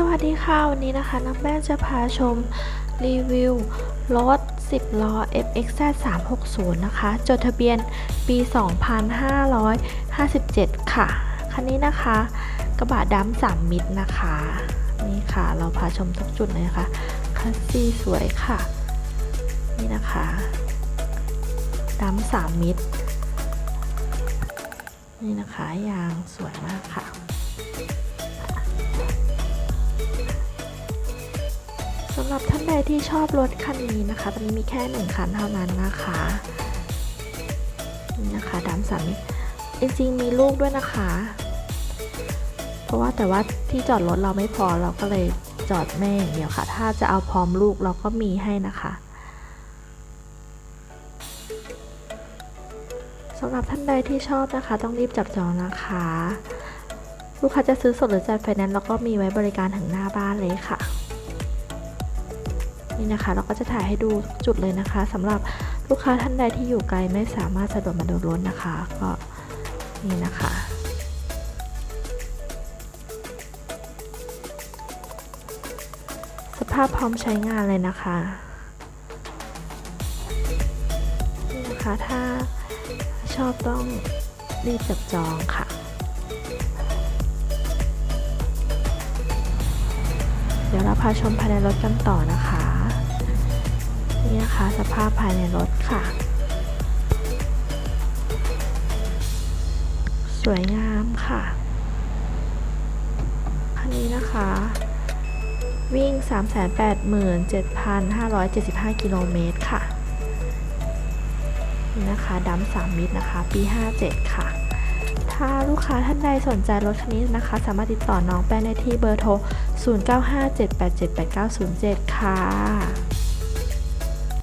สวัสดีค่ะ วันนี้นะคะน้องแป้งจะพาชมรีวิวรถ 10 ล้อ FXZ 360 นะคะ จดทะเบียนปี 2557 ค่ะ คันนี้นะคะ กระบะดำ3มิตรนะคะ นี่ค่ะ เราพาชมทุกจุดเลยนะคะคัสซีสวยค่ะ นี่นะคะดำ3มิตร นี่นะคะ ยางสวยมากค่ะำหรับท่านใดที่ชอบรถคันนี้นะคะตอนนี้มีแค่หนึ่งคันเท่านั้นนะคะนี่นะคะดำสามีจริงๆมีลูกด้วยนะคะ เพราะว่าแต่ว่าที่จอดรถเราไม่พอเราก็เลยจอดแม่อย่างเดียวค่ะ ถ้าจะเอาพร้อมลูกเราก็มีให้นะคะสำหรับท่านใดที่ชอบนะคะ ต้องรีบจับจองนะคะ ลูกค้าจะซื้อสดหรือจ่ายไฟแนนซ์เราก็มีไว้บริการถึงหน้าบ้านเลยค่ะ นี่นะคะ เราก็จะถ่ายให้ดูทุกจุดเลยนะคะสำหรับลูกค้าท่านใดที่อยู่ไกลไม่สามารถสะดวกมาดูรถนะคะ ก็นี่นะคะสภาพพร้อมใช้งานเลยนะคะนี่นะคะถ้าชอบต้องรีบจับจองค่ะเดี๋ยวเราพาชมภายในรถกันต่อนะคะ สภาพภายในรถค่ะ สวยงามค่ะ คันนี้นะคะ วิ่ง 387,575 กิโลเมตรค่ะ นี่นะคะดัม3มิตรนะคะ ปี 57 ค่ะถ้าลูกค้าท่านใดสนใจรถคันนี้นะคะ สามารถติดต่อน้องแป้งได้ที่เบอร์โทร 0957878907 ค่ะ